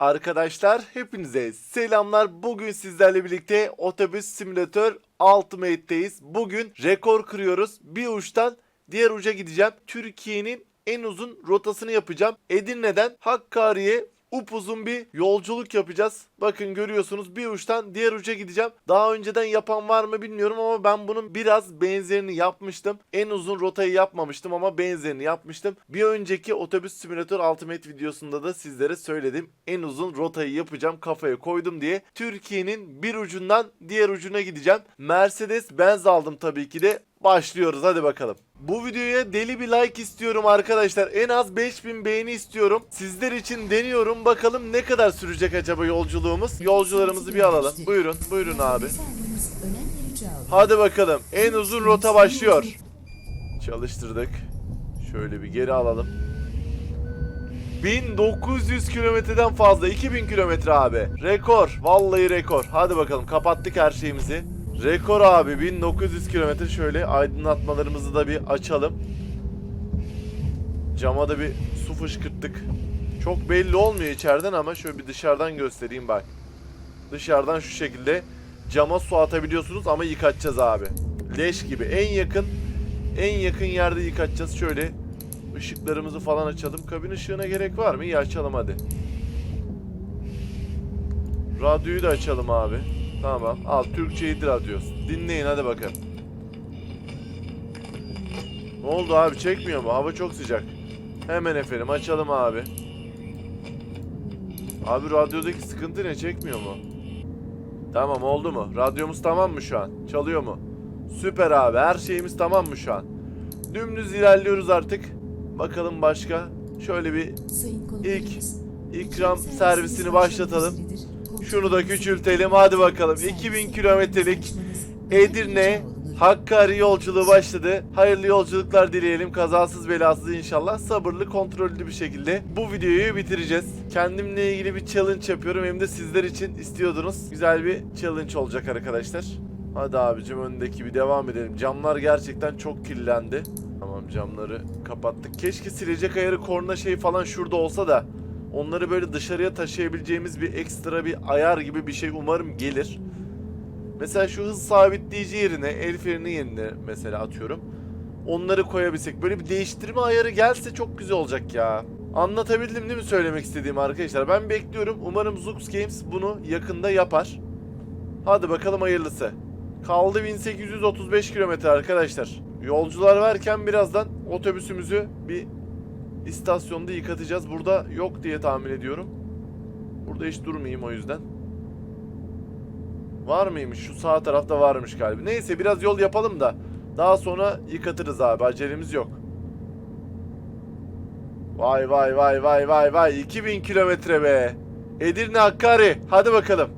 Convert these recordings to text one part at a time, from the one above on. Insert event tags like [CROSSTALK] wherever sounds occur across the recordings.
Arkadaşlar hepinize selamlar. Bugün sizlerle birlikte Otobüs Simülatör Ultimate'teyiz. Bugün rekor kırıyoruz. Bir uçtan diğer uca gideceğim. Türkiye'nin en uzun rotasını yapacağım. Edirne'den Hakkari'ye upuzun bir yolculuk yapacağız. Bakın görüyorsunuz bir uçtan diğer uca gideceğim. Daha önceden yapan var mı bilmiyorum ama ben bunun biraz benzerini yapmıştım. En uzun rotayı yapmamıştım ama benzerini yapmıştım. Bir önceki otobüs simülatör Ultimate videosunda da sizlere söyledim. En uzun rotayı yapacağım kafaya koydum diye. Türkiye'nin bir ucundan diğer ucuna gideceğim. Mercedes Benz aldım tabii ki de. Başlıyoruz hadi bakalım. Bu videoya deli bir like istiyorum arkadaşlar. En az 5000 beğeni istiyorum. Sizler için deniyorum. Bakalım ne kadar sürecek acaba yolculuğumuz. Yolcularımızı bir alalım. Buyurun, buyurun abi. Hadi bakalım. En uzun rota başlıyor. Çalıştırdık. Şöyle bir geri alalım. 1900 kilometreden fazla. 2000 kilometre abi. Rekor. Vallahi rekor. Hadi bakalım kapattık her şeyimizi. Rekor abi 1900 kilometre. Şöyle aydınlatmalarımızı da bir açalım. Cama da bir su fışkırttık. Çok belli olmuyor içeriden ama şöyle bir dışarıdan göstereyim bak. Dışarıdan şu şekilde cama su atabiliyorsunuz ama yıkatacağız abi. Leş gibi. En yakın en yakın yerde yıkatacağız. Şöyle ışıklarımızı falan açalım. Kabin ışığına gerek var mı? İyi açalım hadi. Radyoyu da açalım abi. Tamam. Al Türkçe radyosu. Dinleyin hadi bakın. Ne oldu abi çekmiyor mu? Hava çok sıcak. Hemen efendim açalım abi. Abi radyodaki sıkıntı ne çekmiyor mu? Tamam oldu mu? Radyomuz tamam mı şu an? Çalıyor mu? Süper abi her şeyimiz tamam mı şu an? Dümdüz ilerliyoruz artık. Bakalım başka. Şöyle bir İlk ikram servisini başlatalım. Şunu da küçültelim hadi bakalım. 2000 kilometrelik Edirne Hakkari yolculuğu başladı. Hayırlı yolculuklar dileyelim. Kazasız belasız inşallah. Sabırlı kontrollü bir şekilde bu videoyu bitireceğiz. Kendimle ilgili bir challenge yapıyorum. Hem de sizler için istiyordunuz. Güzel bir challenge olacak arkadaşlar. Hadi abicim öndeki bir devam edelim. Camlar gerçekten çok kirlendi. Tamam camları kapattık. Keşke silecek ayarı korna şey falan şurada olsa da onları böyle dışarıya taşıyabileceğimiz bir ekstra bir ayar gibi bir şey umarım gelir. Mesela şu hız sabitleyici yerine el freni yerine mesela atıyorum. Onları koyabilsek böyle bir değiştirme ayarı gelse çok güzel olacak ya. Anlatabildim değil mi söylemek istediğim arkadaşlar? Ben bekliyorum. Umarım Zux Games bunu yakında yapar. Hadi bakalım hayırlısı. Kaldı 1835 kilometre arkadaşlar. Yolcular varken birazdan otobüsümüzü bir istasyonda yıkatacağız. Burada yok diye tahmin ediyorum. Burada hiç durmayayım o yüzden. Var mıymış? Şu sağ tarafta varmış galiba. Neyse biraz yol yapalım da daha sonra yıkatırız abi. Acelemiz yok. Vay vay vay vay vay vay 2000 kilometre be. Edirne Hakkari. Hadi bakalım.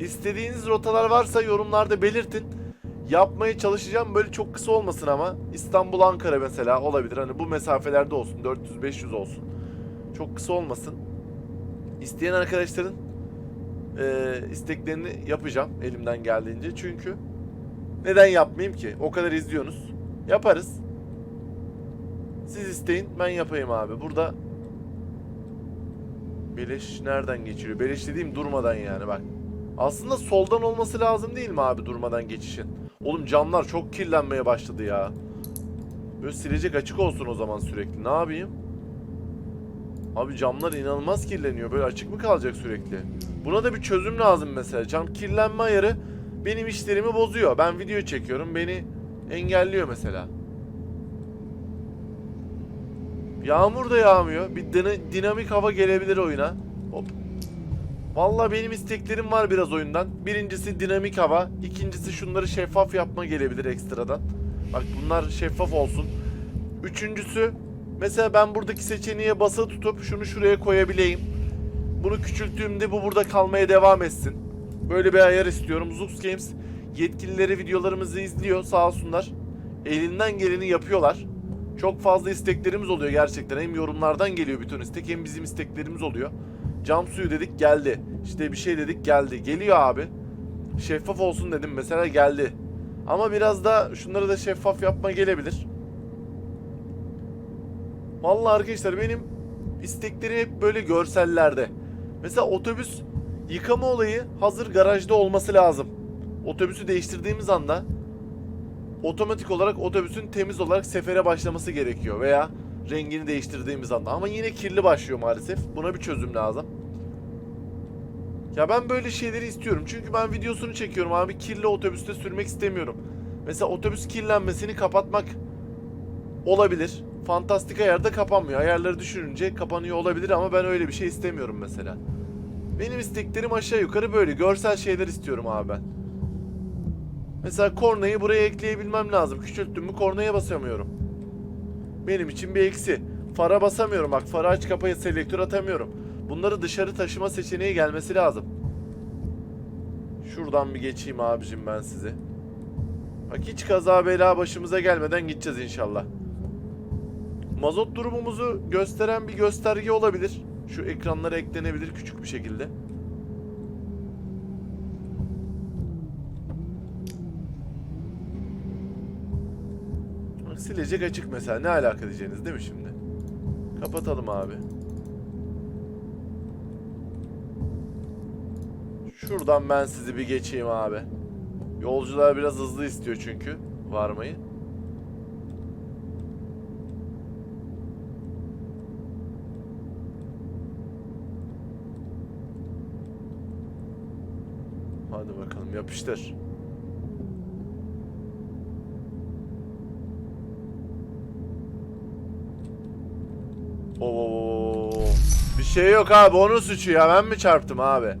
İstediğiniz rotalar varsa yorumlarda belirtin. Yapmaya çalışacağım. Böyle çok kısa olmasın ama. İstanbul Ankara mesela olabilir. Hani bu mesafelerde olsun. 400-500 olsun. Çok kısa olmasın. İsteyen arkadaşların e, isteklerini yapacağım elimden geldiğince. Çünkü neden yapmayayım ki? O kadar izliyorsunuz. Yaparız. Siz isteyin ben yapayım abi. Burada Beleş nereden geçiriyor? Beleş dediğim durmadan yani bak. Aslında soldan olması lazım değil mi abi durmadan geçişin? Oğlum camlar çok kirlenmeye başladı ya. Böyle silecek açık olsun o zaman sürekli. Ne yapayım? Abi camlar inanılmaz kirleniyor. Böyle açık mı kalacak sürekli? Buna da bir çözüm lazım mesela. Cam kirlenme ayarı benim işlerimi bozuyor. Ben video çekiyorum. Beni engelliyor mesela. Yağmur da yağmıyor. Bir dina- dinamik hava gelebilir oyuna. Hop. Vallahi benim isteklerim var biraz oyundan. Birincisi dinamik hava. ikincisi şunları şeffaf yapma gelebilir ekstradan. Bak bunlar şeffaf olsun. Üçüncüsü mesela ben buradaki seçeneğe basılı tutup şunu şuraya koyabileyim. Bunu küçülttüğümde bu burada kalmaya devam etsin. Böyle bir ayar istiyorum. Zux Games yetkilileri videolarımızı izliyor sağ olsunlar. Elinden geleni yapıyorlar. Çok fazla isteklerimiz oluyor gerçekten. Hem yorumlardan geliyor bütün istek hem bizim isteklerimiz oluyor. Cam suyu dedik geldi. İşte bir şey dedik geldi. Geliyor abi. Şeffaf olsun dedim mesela geldi. Ama biraz da şunları da şeffaf yapma gelebilir. Vallahi arkadaşlar benim istekleri hep böyle görsellerde. Mesela otobüs yıkama olayı hazır garajda olması lazım. Otobüsü değiştirdiğimiz anda otomatik olarak otobüsün temiz olarak sefere başlaması gerekiyor veya rengini değiştirdiğimiz anda. Ama yine kirli başlıyor maalesef. Buna bir çözüm lazım. Ya ben böyle şeyleri istiyorum. Çünkü ben videosunu çekiyorum abi. Kirli otobüste sürmek istemiyorum. Mesela otobüs kirlenmesini kapatmak olabilir. Fantastik ayarda kapanmıyor. Ayarları düşürünce kapanıyor olabilir ama ben öyle bir şey istemiyorum mesela. Benim isteklerim aşağı yukarı böyle. Görsel şeyler istiyorum abi ben. Mesela kornayı buraya ekleyebilmem lazım. Küçülttüm mü kornaya basamıyorum. Benim için bir eksi. Fara basamıyorum bak. Farı aç kapayı selektör atamıyorum. Bunları dışarı taşıma seçeneği gelmesi lazım. Şuradan bir geçeyim abicim ben size. Bak hiç kaza bela başımıza gelmeden gideceğiz inşallah. Mazot durumumuzu gösteren bir gösterge olabilir. Şu ekranlara eklenebilir küçük bir şekilde. Bak, Silecek açık mesela. Ne alaka diyeceğiniz değil mi şimdi? Kapatalım abi. Şuradan ben sizi bir geçeyim abi. Yolcular biraz hızlı istiyor çünkü varmayı. Hadi bakalım yapıştır. Oo. Bir şey yok abi onun suçu ya ben mi çarptım abi?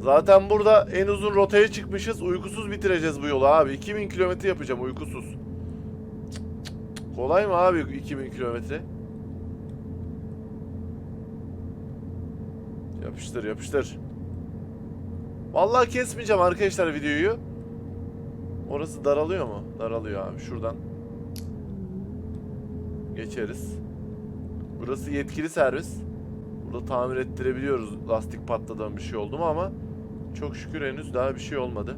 Zaten burada en uzun rotaya çıkmışız. Uykusuz bitireceğiz bu yolu abi. 2000 kilometre yapacağım uykusuz. Kolay mı abi 2000 kilometre? Yapıştır yapıştır. Vallahi kesmeyeceğim arkadaşlar videoyu. Orası daralıyor mu? Daralıyor abi şuradan. Geçeriz. Burası yetkili servis. Burada tamir ettirebiliyoruz lastik patladan bir şey oldu mu ama çok şükür henüz daha bir şey olmadı.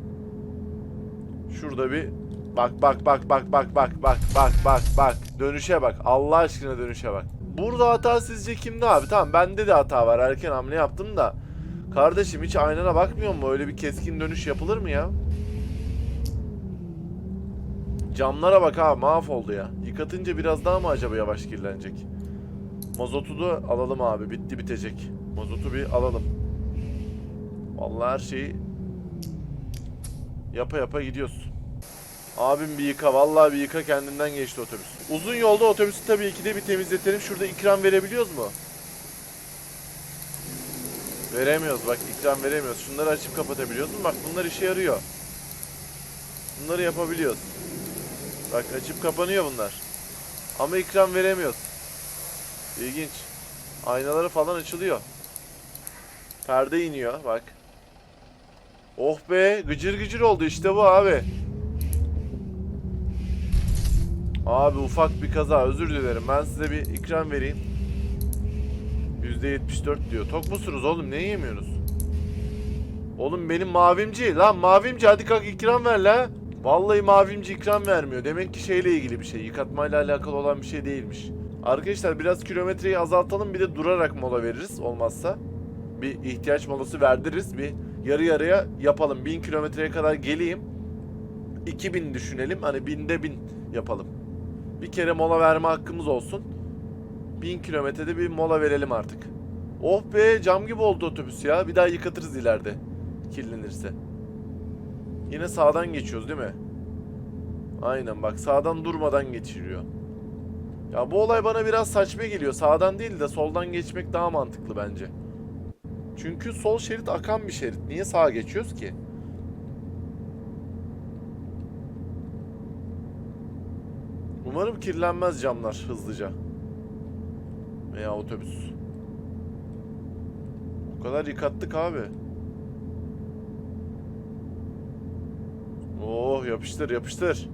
Şurada bir bak bak bak bak bak bak bak bak bak bak dönüşe bak Allah aşkına dönüşe bak. Burada hata sizce kimde abi? Tamam bende de hata var erken hamle yaptım da. Kardeşim hiç aynana bakmıyor mu? Öyle bir keskin dönüş yapılır mı ya? Camlara bak abi mahvoldu ya. Yıkatınca biraz daha mı acaba yavaş kirlenecek? Mazotu da alalım abi. Bitti bitecek. Mazotu bir alalım. Vallahi her şeyi yapa yapa gidiyoruz. Abim bir yıka. Vallahi bir yıka kendinden geçti otobüs. Uzun yolda otobüsü tabii ki de bir temizletelim. Şurada ikram verebiliyoruz mu? Veremiyoruz bak ikram veremiyoruz. Şunları açıp kapatabiliyoruz mu? Bak bunlar işe yarıyor. Bunları yapabiliyoruz. Bak açıp kapanıyor bunlar. Ama ikram veremiyoruz. İlginç. Aynaları falan açılıyor. Perde iniyor bak. Oh be gıcır gıcır oldu işte bu abi. Abi ufak bir kaza özür dilerim. Ben size bir ikram vereyim. %74 diyor. Tok musunuz oğlum? Ne yemiyorsunuz? Oğlum benim mavimci. Lan mavimci hadi kalk ikram ver la. Vallahi mavimci ikram vermiyor. Demek ki şeyle ilgili bir şey. Yıkatmayla alakalı olan bir şey değilmiş. Arkadaşlar biraz kilometreyi azaltalım. Bir de durarak mola veririz olmazsa. Bir ihtiyaç molası verdiririz. Bir yarı yarıya yapalım. 1000 kilometreye kadar geleyim. 2000 düşünelim. Hani binde bin yapalım. Bir kere mola verme hakkımız olsun. 1000 kilometrede bir mola verelim artık. Oh be cam gibi oldu otobüs ya. Bir daha yıkatırız ileride. Kirlenirse. Yine sağdan geçiyoruz değil mi? Aynen bak sağdan durmadan geçiriyor. Ya bu olay bana biraz saçma geliyor. Sağdan değil de soldan geçmek daha mantıklı bence. Çünkü sol şerit akan bir şerit. Niye sağa geçiyoruz ki? Umarım kirlenmez camlar hızlıca. Veya otobüs. O kadar yıkattık abi. Oh yapıştır yapıştır.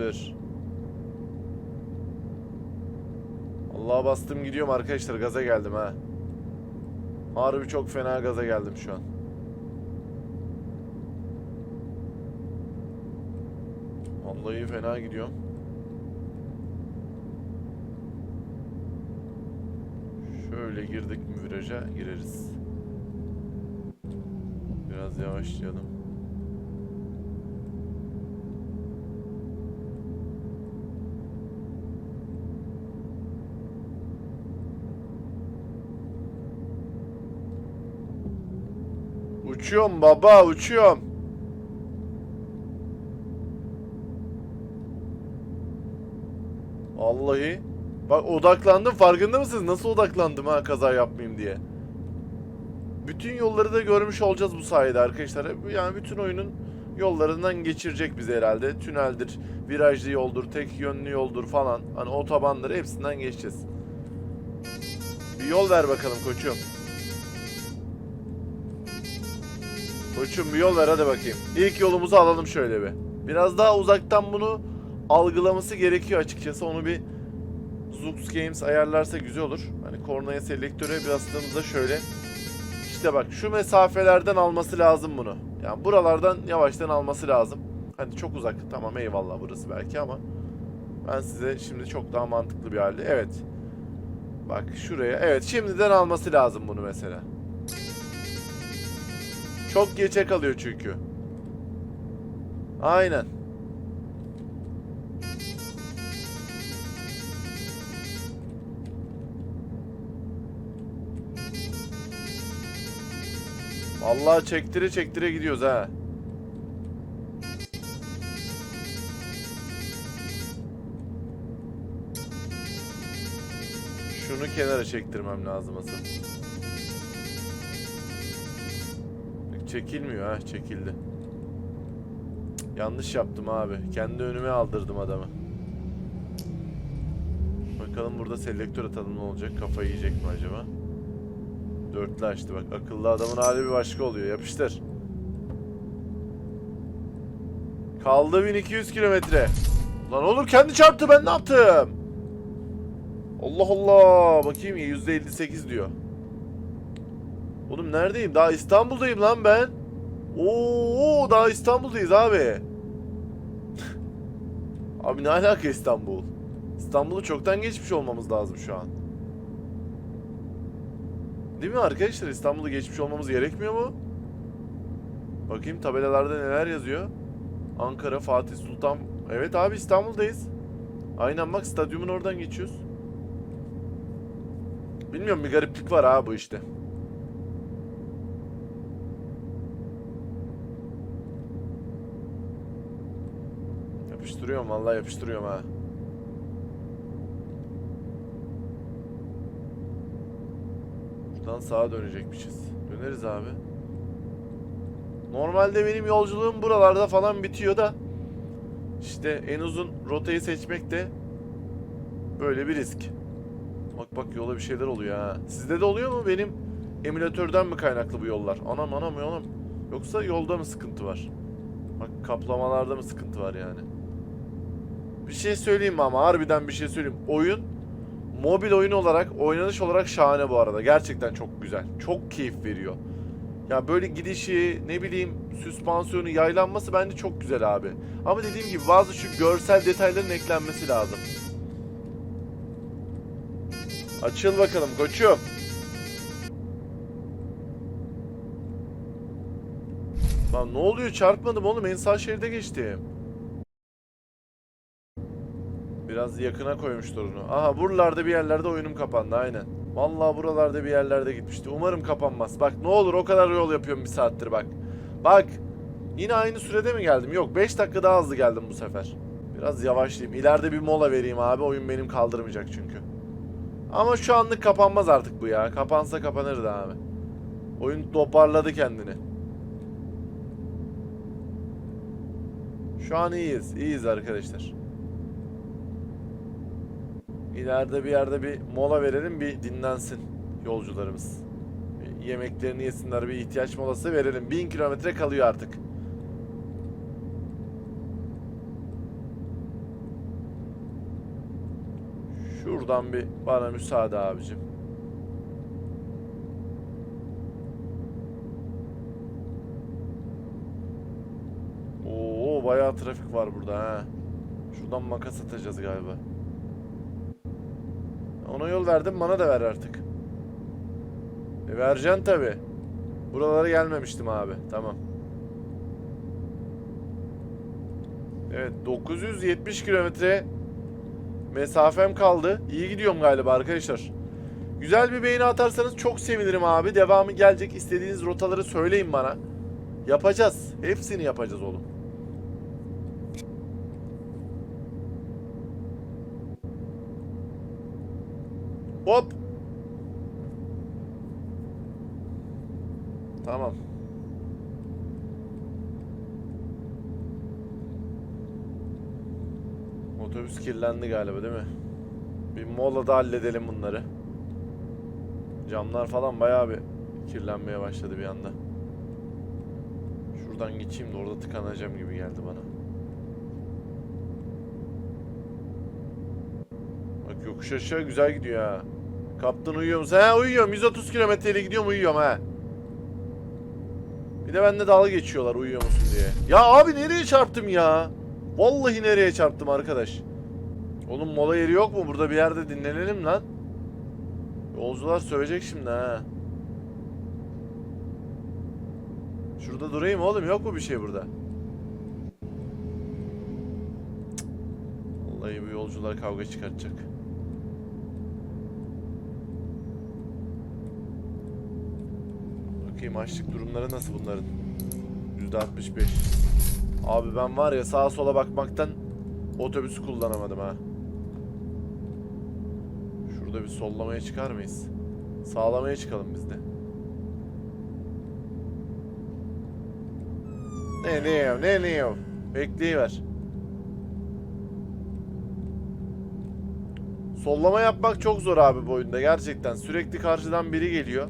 Yapıştır. Vallahi bastım gidiyorum arkadaşlar gaza geldim ha. Harbi çok fena gaza geldim şu an. Vallahi fena gidiyorum. Şöyle girdik mi viraja gireriz. Biraz yavaşlayalım. Uçuyorum baba uçuyorum. Vallahi. Bak odaklandım farkında mısınız? Nasıl odaklandım ha kaza yapmayayım diye. Bütün yolları da görmüş olacağız bu sayede arkadaşlar. Yani bütün oyunun yollarından geçirecek bizi herhalde. Tüneldir, virajlı yoldur, tek yönlü yoldur falan. Hani otobanları hepsinden geçeceğiz. Bir yol ver bakalım koçum. Koçum bir yol ver hadi bakayım. İlk yolumuzu alalım şöyle bir. Biraz daha uzaktan bunu algılaması gerekiyor açıkçası. Onu bir Zux Games ayarlarsa güzel olur. Hani kornaya selektöre bastığımızda şöyle. İşte bak şu mesafelerden alması lazım bunu. Yani buralardan yavaştan alması lazım. Hani çok uzak. Tamam eyvallah burası belki ama ben size şimdi çok daha mantıklı bir halde. Evet. Bak şuraya. Evet şimdiden alması lazım bunu mesela. Çok geçe kalıyor çünkü. Aynen. Vallahi çektire çektire gidiyoruz ha. Şunu kenara çektirmem lazım asıl. Çekilmiyor ha çekildi. Yanlış yaptım abi. Kendi önüme aldırdım adamı. Bakalım burada selektör atalım ne olacak? Kafayı yiyecek mi acaba? Dörtlü açtı bak. Akıllı adamın hali bir başka oluyor. Yapıştır. Kaldı 1200 kilometre. Lan oğlum kendi çarptı ben ne yaptım? Allah Allah. Bakayım ya %58 diyor. Oğlum neredeyim? Daha İstanbul'dayım lan ben. Oo daha İstanbul'dayız abi. [LAUGHS] abi ne alaka İstanbul? İstanbul'u çoktan geçmiş olmamız lazım şu an. Değil mi arkadaşlar? İstanbul'u geçmiş olmamız gerekmiyor mu? Bakayım tabelalarda neler yazıyor. Ankara, Fatih Sultan. Evet abi İstanbul'dayız. Aynen bak stadyumun oradan geçiyoruz. Bilmiyorum bir gariplik var ha bu işte. Yapıştırıyorum vallahi yapıştırıyorum ha. Buradan sağa dönecekmişiz. Döneriz abi. Normalde benim yolculuğum buralarda falan bitiyor da işte en uzun rotayı seçmek de böyle bir risk. Bak bak yola bir şeyler oluyor ha. Sizde de oluyor mu? Benim emülatörden mi kaynaklı bu yollar? Anam anam anam. Yoksa yolda mı sıkıntı var? Bak kaplamalarda mı sıkıntı var yani? Bir şey söyleyeyim mi ama harbiden bir şey söyleyeyim. Oyun mobil oyun olarak, oynanış olarak şahane bu arada. Gerçekten çok güzel. Çok keyif veriyor. Ya böyle gidişi, ne bileyim, süspansiyonu, yaylanması bence çok güzel abi. Ama dediğim gibi bazı şu görsel detayların eklenmesi lazım. Açıl bakalım koçum. Lan ne oluyor çarpmadım oğlum en sağ şeride geçtim. Biraz yakına koymuştur onu. Aha buralarda bir yerlerde oyunum kapandı aynen. Vallahi buralarda bir yerlerde gitmişti. Umarım kapanmaz. Bak ne olur o kadar yol yapıyorum bir saattir bak. Bak. Yine aynı sürede mi geldim? Yok 5 dakika daha hızlı geldim bu sefer. Biraz yavaşlayayım. İleride bir mola vereyim abi. Oyun benim kaldırmayacak çünkü. Ama şu anlık kapanmaz artık bu ya. Kapansa kapanırdı abi. Oyun toparladı kendini. Şu an iyiyiz. İyiyiz arkadaşlar. İleride bir yerde bir mola verelim bir dinlensin yolcularımız. Yemeklerini yesinler bir ihtiyaç molası verelim. 1000 kilometre kalıyor artık. Şuradan bir bana müsaade abicim. Oo bayağı trafik var burada ha. Şuradan makas atacağız galiba. Ona yol verdim bana da ver artık. E vereceksin tabi. Buralara gelmemiştim abi. Tamam. Evet 970 kilometre mesafem kaldı. İyi gidiyorum galiba arkadaşlar. Güzel bir beğeni atarsanız çok sevinirim abi. Devamı gelecek. İstediğiniz rotaları söyleyin bana. Yapacağız. Hepsini yapacağız oğlum. Hop. Tamam. Otobüs kirlendi galiba değil mi? Bir molada halledelim bunları. Camlar falan bayağı bir kirlenmeye başladı bir anda. Şuradan geçeyim de orada tıkanacağım gibi geldi bana. Bak yokuş aşağı güzel gidiyor ha. Kaptan uyuyor musun? He uyuyorum. 130 kilometreyle gidiyorum uyuyorum ha. Bir de bende dalga geçiyorlar uyuyor musun diye. Ya abi nereye çarptım ya? Vallahi nereye çarptım arkadaş? Oğlum mola yeri yok mu? Burada bir yerde dinlenelim lan. Yolcular sövecek şimdi ha. Şurada durayım oğlum yok mu bir şey burada? Vallahi bu yolcular kavga çıkartacak. Bakayım açlık durumları nasıl bunların? %65. Abi ben var ya sağa sola bakmaktan otobüsü kullanamadım ha. Şurada bir sollamaya çıkar mıyız? Sağlamaya çıkalım biz de. Ne ne ne ne ya? Bekleyiver. Sollama yapmak çok zor abi bu oyunda gerçekten. Sürekli karşıdan biri geliyor.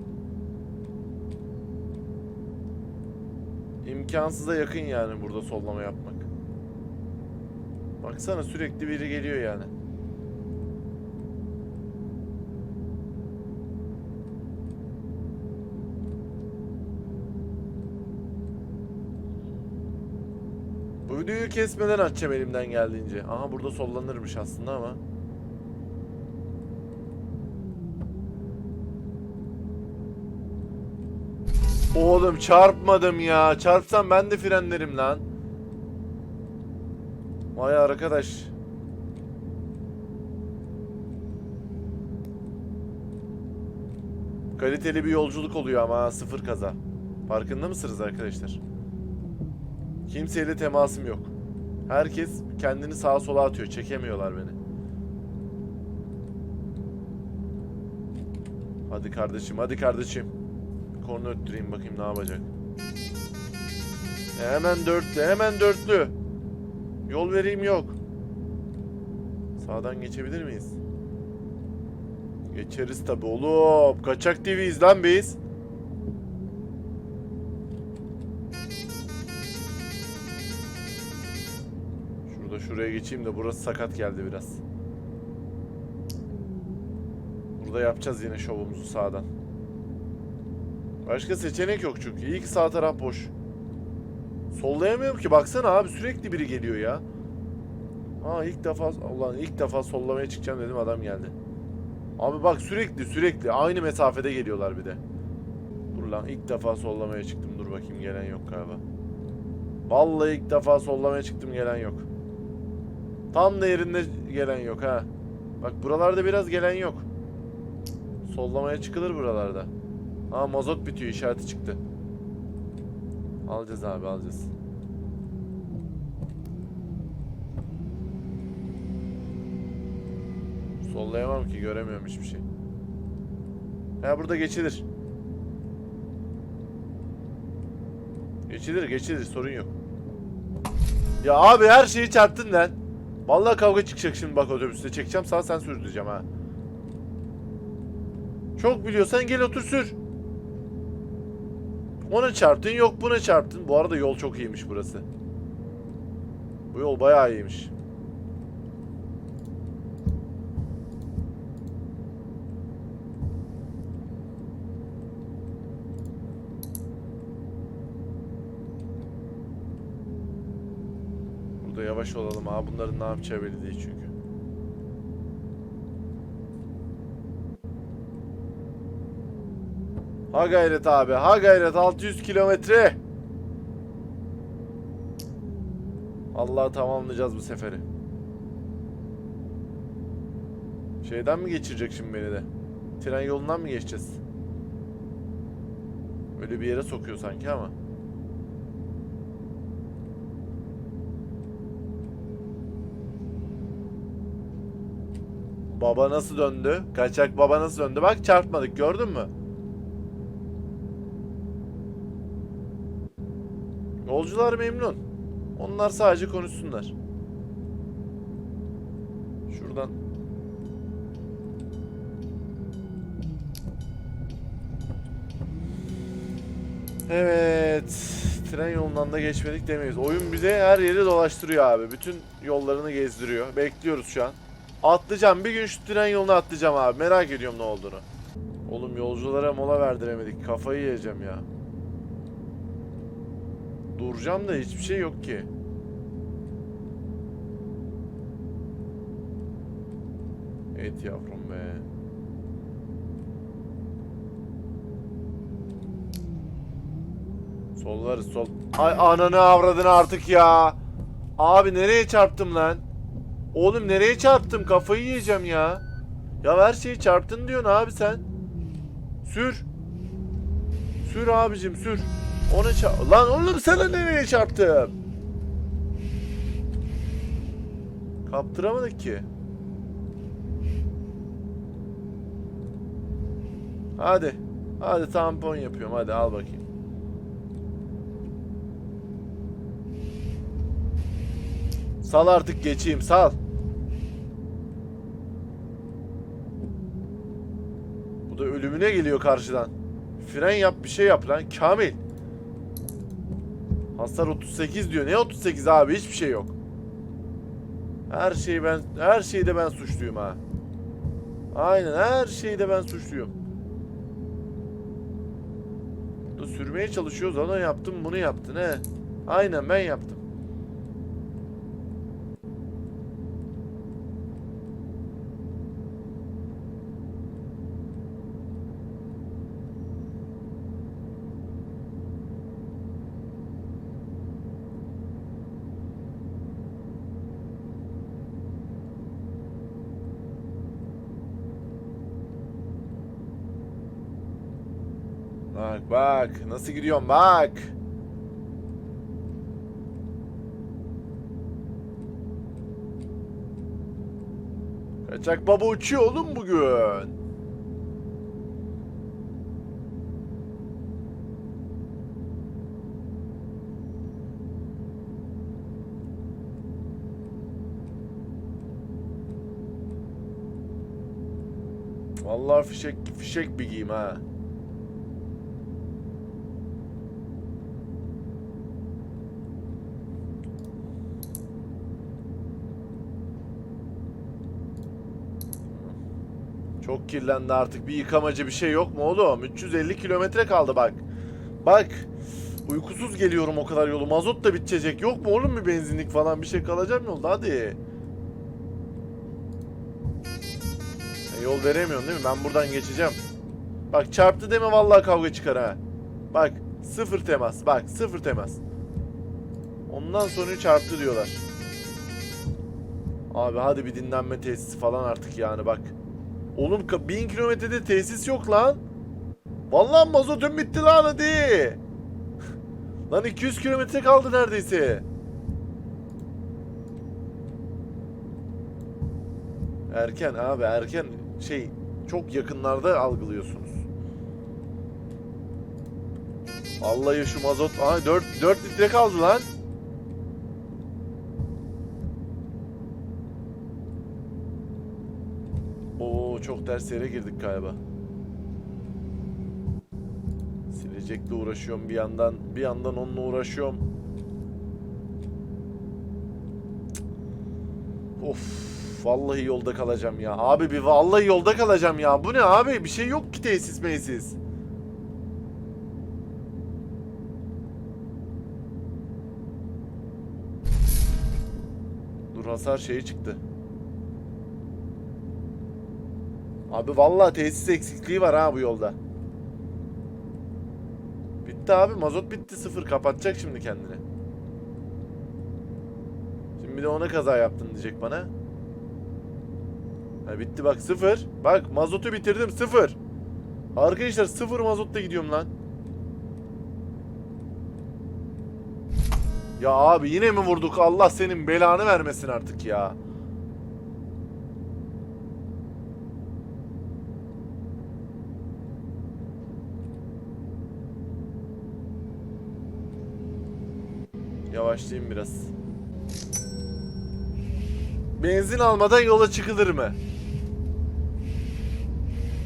İmkansıza yakın yani burada sollama yapmak. Baksana sürekli biri geliyor yani. Bu videoyu kesmeden açacağım elimden geldiğince. Aha burada sollanırmış aslında ama. Oğlum çarpmadım ya. Çarpsam ben de frenlerim lan. Vay arkadaş. Kaliteli bir yolculuk oluyor ama sıfır kaza. Farkında mısınız arkadaşlar? Kimseyle temasım yok. Herkes kendini sağa sola atıyor. Çekemiyorlar beni. Hadi kardeşim, hadi kardeşim. Korna öttüreyim bakayım ne yapacak. E, Hemen dörtlü, hemen dörtlü. Yol vereyim yok. Sağdan geçebilir miyiz? Geçeriz tabi oğlum. Kaçak TV'yiz lan biz. Şurada şuraya geçeyim de burası sakat geldi biraz. Burada yapacağız yine şovumuzu sağdan. Başka seçenek yok çünkü. İyi sağ taraf boş. Sollayamıyorum ki baksana abi sürekli biri geliyor ya. Ha ilk defa ulan ilk defa sollamaya çıkacağım dedim adam geldi. Abi bak sürekli sürekli aynı mesafede geliyorlar bir de. Dur lan ilk defa sollamaya çıktım dur bakayım gelen yok galiba. Vallahi ilk defa sollamaya çıktım gelen yok. Tam da yerinde gelen yok ha. Bak buralarda biraz gelen yok. Sollamaya çıkılır buralarda. Ha mazot bitiyor işareti çıktı. Alacağız abi alacağız. Sollayamam ki göremiyorum hiçbir şey. Ha burada geçilir. Geçilir geçilir sorun yok. Ya abi her şeyi çarptın lan. Vallahi kavga çıkacak şimdi bak otobüste çekeceğim sağ sen sürdüreceğim ha. Çok biliyorsan gel otur sür. Ona çarptın yok buna çarptın. Bu arada yol çok iyiymiş burası. Bu yol bayağı iyiymiş. Burada yavaş olalım ha. Bunların ne yapacağı belli değil çünkü. Ha gayret abi. Ha gayret 600 kilometre. Allah tamamlayacağız bu seferi. Şeyden mi geçirecek şimdi beni de? Tren yolundan mı geçeceğiz? Öyle bir yere sokuyor sanki ama. Baba nasıl döndü? Kaçak baba nasıl döndü? Bak çarpmadık gördün mü? Yolcular memnun. Onlar sadece konuşsunlar. Şuradan. Evet. Tren yolundan da geçmedik demeyiz. Oyun bize her yeri dolaştırıyor abi. Bütün yollarını gezdiriyor. Bekliyoruz şu an. Atlayacağım. Bir gün şu tren yoluna atlayacağım abi. Merak ediyorum ne olduğunu. Oğlum yolculara mola verdiremedik. Kafayı yiyeceğim ya. Duracağım da hiçbir şey yok ki. Et yavrum be. Sollarız sol. Ay ananı avradını artık ya. Abi nereye çarptım lan? Oğlum nereye çarptım? Kafayı yiyeceğim ya. Ya her şeyi çarptın diyorsun abi sen. Sür. Sür abicim sür. Ona çarp... Lan oğlum sana nereye çarptım? Kaptıramadık ki. Hadi. Hadi tampon yapıyorum. Hadi al bakayım. Sal artık geçeyim sal. Bu da ölümüne geliyor karşıdan. Fren yap bir şey yap lan Kamil. Hasar 38 diyor. Ne 38 abi? Hiçbir şey yok. Her şeyi ben her şeyde ben suçluyum ha. Aynen her şeyde ben suçluyum. Burada sürmeye çalışıyoruz. Onu yaptım, bunu yaptın he. Aynen ben yaptım. Bak bak nasıl gidiyorum bak. Kaçak baba uçuyor oğlum bugün. Vallahi fişek fişek bir giyim ha. Çok kirlendi artık. Bir yıkamacı bir şey yok mu oğlum? 350 kilometre kaldı bak. Bak. Uykusuz geliyorum o kadar yolu. Mazot da bitecek. Yok mu oğlum bir benzinlik falan bir şey kalacak mı yolda? Hadi. E, yol veremiyorsun değil mi? Ben buradan geçeceğim. Bak çarptı deme vallahi kavga çıkar ha. Bak sıfır temas. Bak sıfır temas. Ondan sonra çarptı diyorlar. Abi hadi bir dinlenme tesisi falan artık yani bak. Oğlum ka- 1000 kilometrede tesis yok lan. Vallahi mazotum bitti lan hadi. [LAUGHS] lan 200 kilometre kaldı neredeyse. Erken abi erken şey çok yakınlarda algılıyorsunuz. Vallahi şu mazot Aa 4 4 litre kaldı lan. Oo çok ters yere girdik galiba. Silecekle uğraşıyorum bir yandan. Bir yandan onunla uğraşıyorum. Of vallahi yolda kalacağım ya. Abi bir vallahi yolda kalacağım ya. Bu ne abi? Bir şey yok ki tesis meysiz. Dur hasar şeyi çıktı. Abi vallahi tesis eksikliği var ha bu yolda. Bitti abi mazot bitti sıfır kapatacak şimdi kendini. Şimdi bir de ona kaza yaptın diyecek bana. Ha bitti bak sıfır. Bak mazotu bitirdim sıfır. Arkadaşlar sıfır mazotla gidiyorum lan. Ya abi yine mi vurduk? Allah senin belanı vermesin artık ya. Yavaşlayayım biraz. Benzin almadan yola çıkılır mı?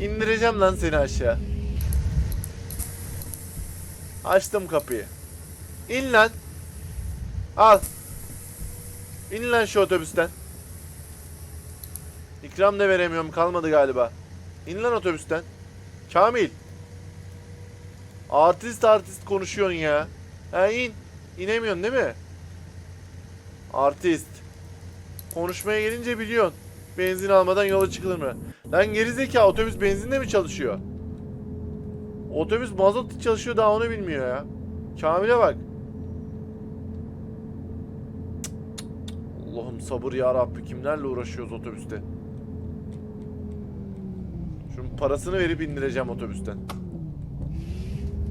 İndireceğim lan seni aşağı. Açtım kapıyı. İn lan. Al. İn lan şu otobüsten. İkram da veremiyorum kalmadı galiba. İn lan otobüsten. Kamil. Artist artist konuşuyorsun ya. Ha in. İnemiyorsun değil mi? Artist. Konuşmaya gelince biliyorsun. Benzin almadan yola çıkılır mı? Lan gerizekalı otobüs benzinle mi çalışıyor? Otobüs mazot çalışıyor daha onu bilmiyor ya. Kamil'e bak. Allah'ım sabır ya Rabbi kimlerle uğraşıyoruz otobüste. Şunun parasını verip indireceğim otobüsten.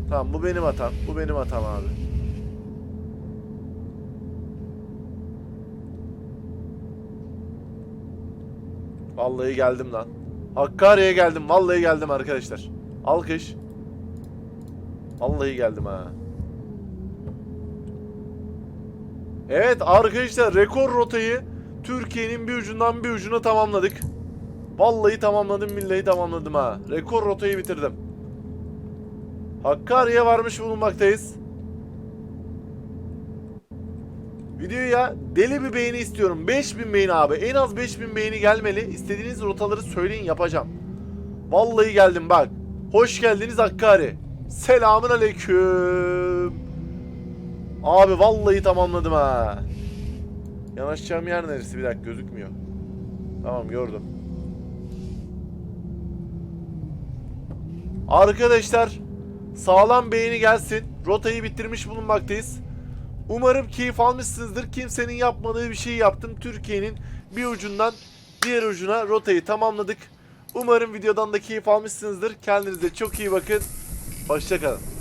Tamam bu benim hatam. Bu benim hatam abi. Vallahi geldim lan. Hakkari'ye geldim. Vallahi geldim arkadaşlar. Alkış. Vallahi geldim ha. Evet arkadaşlar rekor rotayı Türkiye'nin bir ucundan bir ucuna tamamladık. Vallahi tamamladım billahi tamamladım ha. Rekor rotayı bitirdim. Hakkari'ye varmış bulunmaktayız. Videoya deli bir beğeni istiyorum. 5000 beğeni abi. En az 5000 beğeni gelmeli. İstediğiniz rotaları söyleyin yapacağım. Vallahi geldim bak. Hoş geldiniz Hakkari. Selamun aleyküm. Abi vallahi tamamladım ha. Yanaşacağım yer neresi? Bir dakika gözükmüyor. Tamam gördüm. Arkadaşlar sağlam beğeni gelsin. Rotayı bitirmiş bulunmaktayız. Umarım keyif almışsınızdır. Kimsenin yapmadığı bir şey yaptım. Türkiye'nin bir ucundan diğer ucuna rotayı tamamladık. Umarım videodan da keyif almışsınızdır. Kendinize çok iyi bakın. Hoşçakalın.